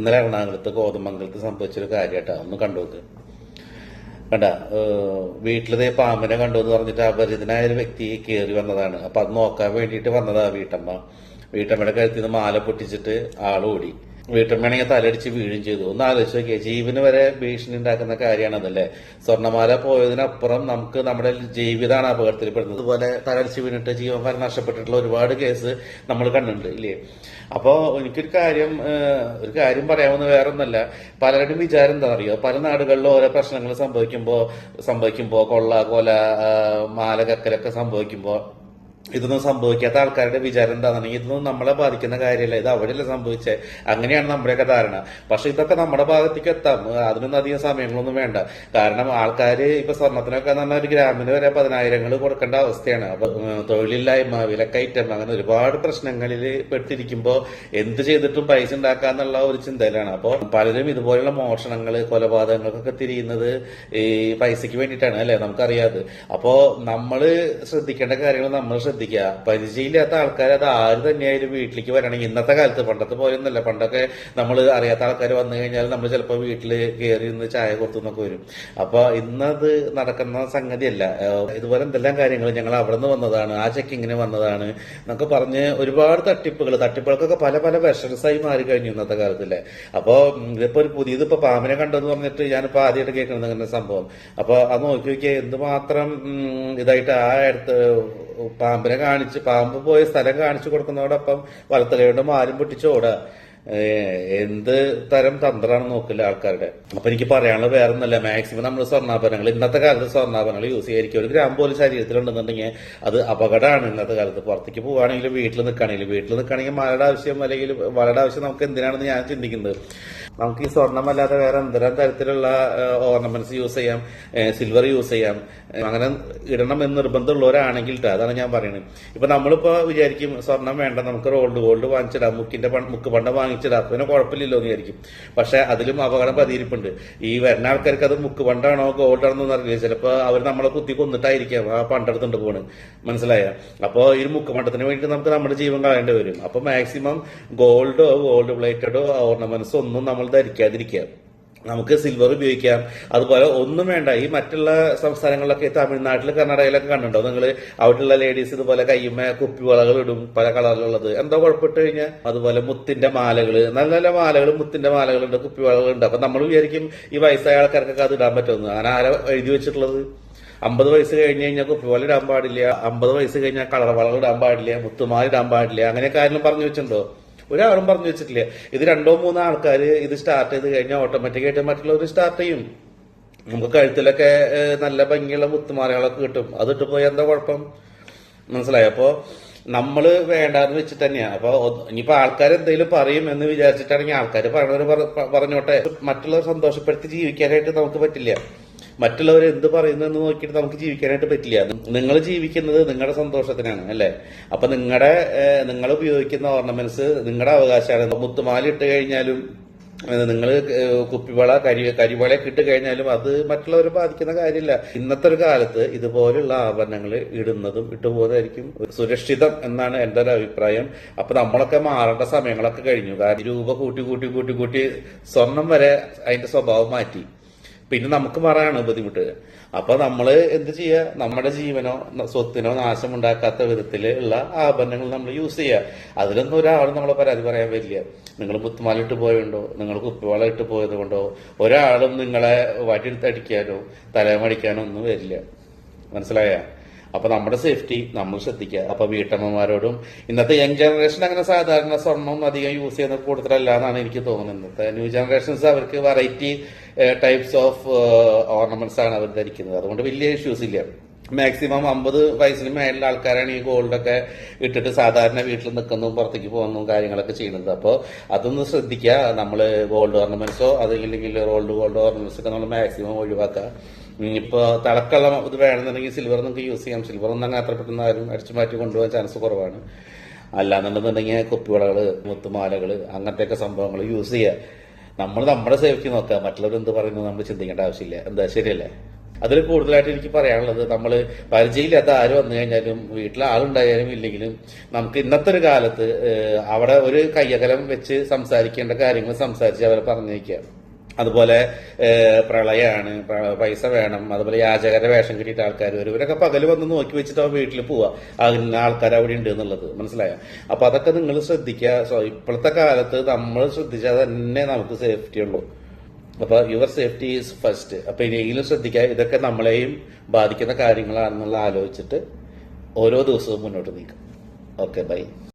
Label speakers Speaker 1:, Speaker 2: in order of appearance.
Speaker 1: ഇന്നലെ എറണാകുളത്ത് കോതമംഗലത്ത് സംഭവിച്ചൊരു കാര്യമായിട്ടാ ഒന്ന് കണ്ടുനോക്ക് കണ്ട വീട്ടിലതേ പാമ്പിനെ കണ്ടു എന്ന് പറഞ്ഞിട്ട് അപരിചിതനായ ഒരു വ്യക്തി കയറി വന്നതാണ്. അപ്പൊ അത് നോക്കാൻ വേണ്ടിയിട്ട് വന്നതാ വീട്ടമ്മ. വീട്ടമ്മയുടെ കഴുത്തിൽ നിന്ന് മാല പൊട്ടിച്ചിട്ട് ആൾ ഓടി. വീട്ടമ്മയാണെങ്കിൽ തലടിച്ച് വീഴും ചെയ്തു. ഒന്ന് ആലോചിച്ച് നോക്കിയ ജീവന് വരെ ഭീഷണി ഉണ്ടാക്കുന്ന കാര്യമാണതല്ലേ? സ്വർണമാല പോയതിനപ്പുറം നമുക്ക് നമ്മുടെ ജീവിതമാണ് അപകടത്തിൽപ്പെടുന്നത്. അതുപോലെ തലടിച്ച് വീണിട്ട് ജീവൻ വരെ നഷ്ടപ്പെട്ടിട്ടുള്ള ഒരുപാട് കേസ് നമ്മൾ കണ്ടിട്ടുണ്ട് ഇല്ലേ? അപ്പോ എനിക്കൊരു കാര്യം ഒരു കാര്യം പറയാവുന്ന വേറൊന്നല്ല. പലരുടെയും വിചാരം എന്താ അറിയോ പല നാടുകളിലും ഓരോ പ്രശ്നങ്ങൾ സംഭവിക്കുമ്പോ സംഭവിക്കുമ്പോ കൊള്ള കൊല മാല കക്കലൊക്കെ ഇതൊന്നും സംഭവിക്കാത്ത ആൾക്കാരുടെ വിചാരം എന്താണെന്നുണ്ടെങ്കിൽ ഇതൊന്നും നമ്മളെ ബാധിക്കുന്ന കാര്യമല്ല. ഇത് അവിടെയല്ല സംഭവിച്ചേ. അങ്ങനെയാണ് നമ്മുടെയൊക്കെ ധാരണ. പക്ഷെ ഇതൊക്കെ നമ്മുടെ ഭാഗത്തേക്ക് എത്താം. അതിനൊന്നും അധികം സമയങ്ങളൊന്നും വേണ്ട. കാരണം ആൾക്കാർ ഇപ്പൊ സ്വർണത്തിനൊക്കെ പറഞ്ഞാൽ ഒരു ഗ്രാമിന് വരെ പതിനായിരങ്ങൾ കൊടുക്കേണ്ട അവസ്ഥയാണ്. അപ്പൊ തൊഴിലില്ലായ്മ വിലക്കയറ്റം അങ്ങനെ ഒരുപാട് പ്രശ്നങ്ങളിൽ പെട്ടിരിക്കുമ്പോൾ എന്ത് ചെയ്തിട്ടും പൈസ ഉണ്ടാക്കാന്നുള്ള ഒരു ചിന്തയിലാണ്. അപ്പോൾ പലരും ഇതുപോലുള്ള മോഷണങ്ങൾ കൊലപാതകങ്ങൾക്കൊക്കെ തിരിയുന്നത് ഈ പൈസയ്ക്ക് വേണ്ടിയിട്ടാണ് അല്ലെ? നമുക്കറിയാതെ അപ്പോ നമ്മൾ ശ്രദ്ധിക്കേണ്ട കാര്യങ്ങൾ നമ്മൾ ശ്രദ്ധിക്കുക. പരിചയമില്ലാത്ത ആൾക്കാർ അത് ആര് തന്നെയായാലും വീട്ടിലേക്ക് വരണമെങ്കിൽ ഇന്നത്തെ കാലത്ത് പണ്ടത്തെ പോലെ ഒന്നല്ല പണ്ടൊക്കെ നമ്മൾ അറിയാത്ത ആൾക്കാർ വന്നു കഴിഞ്ഞാൽ നമ്മൾ ചിലപ്പോൾ വീട്ടിൽ കയറി നിന്ന് ചായ കൊടുത്തുനിന്നൊക്കെ വരും. അപ്പൊ ഇന്നത് നടക്കുന്ന സംഗതിയല്ല. ഇതുപോലെ എന്തെല്ലാം കാര്യങ്ങൾ ഞങ്ങൾ അവിടെ നിന്ന് വന്നതാണ് ആ ചെക്കിങ്ങിന് വന്നതാണ് എന്നൊക്കെ പറഞ്ഞ് ഒരുപാട് തട്ടിപ്പുകൾ തട്ടിപ്പുകൾക്കൊക്കെ പല പല വെർഷൻസ് ആയി മാറി കഴിഞ്ഞു ഇന്നത്തെ കാലത്തില്ലേ അപ്പൊ ഉം, ഇതിപ്പോ ഒരു പുതിയത് ഇപ്പൊ പാമ്പിനെ കണ്ടെന്ന് പറഞ്ഞിട്ട് ഞാനിപ്പോ ആദ്യമായിട്ട് കേൾക്കുന്നത് ഇങ്ങനെ സംഭവം. അപ്പൊ അത് നോക്കി നോക്കിയാൽ എന്തുമാത്രം ഇതായിട്ട് ആ അടുത്ത് പാമ്പിനെ കാണിച്ച് പാമ്പ് പോയ സ്ഥലം കാണിച്ചു കൊടുക്കുന്നതോടൊപ്പം വലത്തലയുടെ മാലും പൊട്ടിച്ചോടുക ഏഹ് എന്ത് തരം തന്ത്രമാണ് നോക്കില്ല ആൾക്കാരുടെ. അപ്പൊ എനിക്ക് പറയാനുള്ള വേറെ ഒന്നല്ല മാക്സിമം നമ്മൾ സ്വർണാഭരണങ്ങൾ ഇന്നത്തെ കാലത്ത് സ്വർണാഭരണങ്ങൾ യൂസ് ചെയ്യാതിരിക്കും ഒരു ഗ്രാം പോലും ശരീരത്തിലുണ്ടെന്നുണ്ടെങ്കിൽ അത് അപകടമാണ് ഇന്നത്തെ കാലത്ത്. പുറത്തേക്ക് പോവുകയാണെങ്കിലും വീട്ടിൽ നിൽക്കുകയാണെങ്കിലും. വീട്ടിൽ നിൽക്കുകയാണെങ്കിൽ മലയുടെ ആവശ്യം അല്ലെങ്കിൽ വലയുടെ ആവശ്യം നമുക്ക് എന്തിനാണെന്ന് ഞാൻ ചിന്തിക്കുന്നത്? നമുക്ക് ഈ സ്വർണമല്ലാതെ വേറെ എന്തെല്ലാം തരത്തിലുള്ള ഓർണമെന്റ്സ് യൂസ് ചെയ്യാം. സിൽവർ യൂസ് ചെയ്യാം. അങ്ങനെ ഇടണം എന്ന് നിർബന്ധമുള്ളവരാണെങ്കിൽ അതാണ് ഞാൻ പറയുന്നത് ഇപ്പൊ നമ്മളിപ്പോ വിചാരിക്കും സ്വർണം വേണ്ട നമുക്ക് റോൾഡ് ഗോൾഡ് വാങ്ങിച്ചിടാം മുക്കിന്റെ മുക്ക് പണ്ടം വാങ്ങിച്ചിടാം പിന്നെ കുഴപ്പമില്ലല്ലോ വിചാരിക്കും. പക്ഷെ അതിലും അപകടം പതിയിരിപ്പുണ്ട്. ഈ വരുന്ന ആൾക്കാർക്ക് അത് മുക്ക് പണ്ടാണോ ഗോൾഡ് ആണോ എന്ന് അറിയില്ല. ചിലപ്പോ അവർ നമ്മളെ കുത്തി കൊന്നിട്ടായിരിക്കാം ആ പണ്ടെടുത്തുണ്ട് പോണ്. മനസ്സിലായ? അപ്പോ ഈ മുക്ക് പണ്ടത്തിന് വേണ്ടി നമുക്ക് നമ്മുടെ ജീവൻ കളയേണ്ടി വരും. അപ്പൊ മാക്സിമം ഗോൾഡോ ഗോൾഡ് പ്ലേറ്റഡോ ഓർണമെന്റ്സോ ഒന്നും നമ്മൾ ധരിക്കാതിരിക്കുക നമുക്ക് സിൽവർ ഉപയോഗിക്കാം. അതുപോലെ ഒന്നും വേണ്ട. ഈ മറ്റുള്ള സംസ്ഥാനങ്ങളിലൊക്കെ തമിഴ്നാട്ടിൽ കർണാടകയിലൊക്കെ കണ്ടിട്ടുണ്ടോ? നിങ്ങൾ അവിടെയുള്ള ലേഡീസ് ഇതുപോലെ കയ്യുമ്മ കുപ്പിവളകൾ ഇടും പല കളറിലുള്ളത് എന്താ കുഴപ്പമിട്ട് കഴിഞ്ഞാൽ അതുപോലെ മുത്തിന്റെ മാലകൾ നല്ല നല്ല മാലകൾ മുത്തിന്റെ മാലകളുണ്ട് കുപ്പിവളകളുണ്ട് അപ്പൊ നമ്മൾ വിചാരിക്കും ഈ വയസ്സായ ആൾക്കാർക്കൊക്കെ അത് ഇടാൻ പറ്റുമെന്ന്. അങ്ങനെ ആരാ എഴുതി വെച്ചിട്ടുള്ളത്? അമ്പത് വയസ്സ് കഴിഞ്ഞ് കഴിഞ്ഞാൽ കുപ്പിവള ഇടാൻ പാടില്ല. അമ്പത് വയസ്സ് കഴിഞ്ഞാൽ കളർ വളകൾ ഇടാൻ പാടില്ല മുത്തുമാല ഇടാൻ പാടില്ല. അങ്ങനെ കാര്യം പറഞ്ഞു വെച്ചിട്ടുണ്ടോ? ഒരാളും പറഞ്ഞു വെച്ചിട്ടില്ല. ഇത് രണ്ടോ മൂന്നോ ആൾക്കാർ ഇത് സ്റ്റാർട്ട് ചെയ്ത് കഴിഞ്ഞാൽ ഓട്ടോമാറ്റിക്കായിട്ട് മറ്റുള്ളവർ സ്റ്റാർട്ട് ചെയ്യും. നമുക്ക് കഴുത്തിലൊക്കെ നല്ല ഭംഗിയുള്ള മുത്തുമാലകളൊക്കെ കിട്ടും. അതിട്ട് പോയി എന്താ കുഴപ്പം? മനസ്സിലായി? അപ്പോ നമ്മൾ വേണ്ടാന്ന് വെച്ചിട്ട് തന്നെയാ. അപ്പൊ ഒന്ന് ഇനിയിപ്പോ ആൾക്കാർ എന്തെങ്കിലും പറയും എന്ന് വിചാരിച്ചിട്ടാണെങ്കിൽ ആൾക്കാർ പറഞ്ഞവര് പറ- പറഞ്ഞോട്ടെ. മറ്റുള്ളവർ സന്തോഷപ്പെടുത്തി ജീവിക്കാനായിട്ട് നമുക്ക് പറ്റില്ല. മറ്റുള്ളവർ എന്ത് പറയുന്നതെന്ന് നോക്കിയിട്ട് നമുക്ക് ജീവിക്കാനായിട്ട് പറ്റില്ല. നിങ്ങൾ ജീവിക്കുന്നത് നിങ്ങളുടെ സന്തോഷത്തിനാണ് അല്ലേ? അപ്പൊ നിങ്ങളുടെ നിങ്ങൾ ഉപയോഗിക്കുന്ന ഓർണമെന്റ്സ് നിങ്ങളുടെ അവകാശമാണ്. മുത്തുമാല ഇട്ട് കഴിഞ്ഞാലും നിങ്ങൾ കുപ്പിവള കരി കരിവളയൊക്കെ ഇട്ട് കഴിഞ്ഞാലും അത് മറ്റുള്ളവരെ ബാധിക്കുന്ന കാര്യമില്ല. ഇന്നത്തെ ഒരു കാലത്ത് ഇതുപോലുള്ള ആഭരണങ്ങൾ ഇടുന്നതും ഇട്ടുപോകുന്നതായിരിക്കും സുരക്ഷിതം എന്നാണ് എന്റെ ഒരു അഭിപ്രായം. അപ്പൊ നമ്മളൊക്കെ മാറേണ്ട സമയങ്ങളൊക്കെ കഴിഞ്ഞു. കാരണം രൂപ കൂട്ടി കൂട്ടി കൂട്ടി കൂട്ടി സ്വർണം വരെ അതിന്റെ സ്വഭാവം മാറ്റി. പിന്നെ നമുക്ക് പറയാണ് ബുദ്ധിമുട്ട്. അപ്പൊ നമ്മൾ എന്ത് ചെയ്യുക നമ്മുടെ ജീവനോ സ്വത്തിനോ സ്വത്തിനോ നാശമുണ്ടാക്കാത്ത വിധത്തിൽ ഉള്ള ആഭരണങ്ങൾ നമ്മൾ യൂസ് ചെയ്യുക അതിലൊന്നും ഒരാളും നമ്മളെ പരാതി പറയാൻ വരില്ല. നിങ്ങൾ മുത്തുമാല ഇട്ട് പോയതുകൊണ്ടോ നിങ്ങൾ കുപ്പിവള ഇട്ട് പോയത് കൊണ്ടോ ഒരാളും നിങ്ങളെ വടിയെടുത്തടിക്കാനോ തലമടിക്കാനോ ഒന്നും വരില്ല. മനസ്സിലായ? അപ്പൊ നമ്മുടെ സേഫ്റ്റി നമ്മൾ ശ്രദ്ധിക്കുക. അപ്പൊ വീട്ടമ്മമാരോടും ഇന്നത്തെ യങ് ജനറേഷൻ അങ്ങനെ സാധാരണ സ്വർണം അധികം യൂസ് ചെയ്യുന്ന കൂടുതലല്ല എന്നാണ് എനിക്ക് തോന്നുന്നത്. ഇന്നത്തെ ന്യൂ ജനറേഷൻസ് അവർക്ക് വെറൈറ്റി ടൈപ്സ് ഓഫ് ഓർണമെന്റ്സ് ആണ് അവർ ധരിക്കുന്നത്. അതുകൊണ്ട് വലിയ ഇഷ്യൂസ് ഇല്ല. മാക്സിമം അമ്പത് വയസ്സിന് മേലുള്ള ആൾക്കാരാണ് ഈ ഗോൾഡൊക്കെ ഇട്ടിട്ട് സാധാരണ വീട്ടിൽ നിൽക്കുന്നതും പുറത്തേക്ക് പോകുന്നതും കാര്യങ്ങളൊക്കെ ചെയ്യുന്നത്. അപ്പോൾ അതൊന്ന് ശ്രദ്ധിക്കുക. നമ്മൾ ഗോൾഡ് ഓർണമെന്റ്സോ അതല്ലെങ്കിൽ റോൾഡ് ഗോൾഡ് ഓർണമെന്റ്സ് ഒക്കെ നമ്മൾ മാക്സിമം ഒഴിവാക്കുക. ഇനിയിപ്പോ തിളക്കുള്ള ഇത് വേണമെന്നുണ്ടെങ്കിൽ സിൽവർ നമുക്ക് യൂസ് ചെയ്യാം. സിൽവർ ഒന്നും അങ്ങനെ അത്ര പെട്ടെന്ന് ആരും അടിച്ചു മാറ്റി കൊണ്ടുപോകാൻ ചാൻസ് കുറവാണ്. അല്ലാന്നുണ്ടെന്നുണ്ടെങ്കിൽ കുപ്പിവളകൾ മുത്തുമാലകൾ അങ്ങനത്തെയൊക്കെ സംഭവങ്ങൾ യൂസ് ചെയ്യുക നമ്മൾ നമ്മുടെ സേഫ്റ്റി നോക്കുക മറ്റുള്ളവർ എന്ത് പറയുന്നത് നമ്മൾ ചിന്തിക്കേണ്ട ആവശ്യമില്ല. എന്താ ശരിയല്ലേ? അതിൽ കൂടുതലായിട്ട് എനിക്ക് പറയാനുള്ളത് നമ്മൾ പരിചയമില്ലാത്ത ആര് വന്നു കഴിഞ്ഞാലും വീട്ടിൽ ആളുണ്ടായാലും ഇല്ലെങ്കിലും നമുക്ക് ഇന്നത്തെ ഒരു കാലത്ത് അവിടെ ഒരു കയ്യകലം വെച്ച് സംസാരിക്കേണ്ട കാര്യങ്ങൾ സംസാരിച്ച് അവരെ പറഞ്ഞേക്കുക അതുപോലെ പ്രളയമാണ് പൈസ വേണം അതുപോലെ യാചകരെ വേഷം കിട്ടിയിട്ട് ആൾക്കാർ വരും. ഇവരൊക്കെ പകൽ വന്ന് നോക്കി വെച്ചിട്ട് അവൻ വീട്ടിൽ പോവുക അതിന് ആൾക്കാർ അവിടെ ഉണ്ട് എന്നുള്ളത്. മനസ്സിലായോ? അപ്പൊ അതൊക്കെ നിങ്ങൾ ശ്രദ്ധിക്കുക. സോ ഇപ്പോഴത്തെ കാലത്ത് നമ്മൾ ശ്രദ്ധിച്ചാൽ തന്നെ നമുക്ക് സേഫ്റ്റി ഉള്ളൂ. അപ്പൊ യുവർ സേഫ്റ്റി ഈസ് ഫസ്റ്റ് അപ്പൊ ഇനിയെങ്കിലും ശ്രദ്ധിക്കുക. ഇതൊക്കെ നമ്മളെയും ബാധിക്കുന്ന കാര്യങ്ങളാണെന്നുള്ള ആലോചിച്ചിട്ട് ഓരോ ദിവസവും മുന്നോട്ട് നീക്കാം ഓക്കെ ബൈ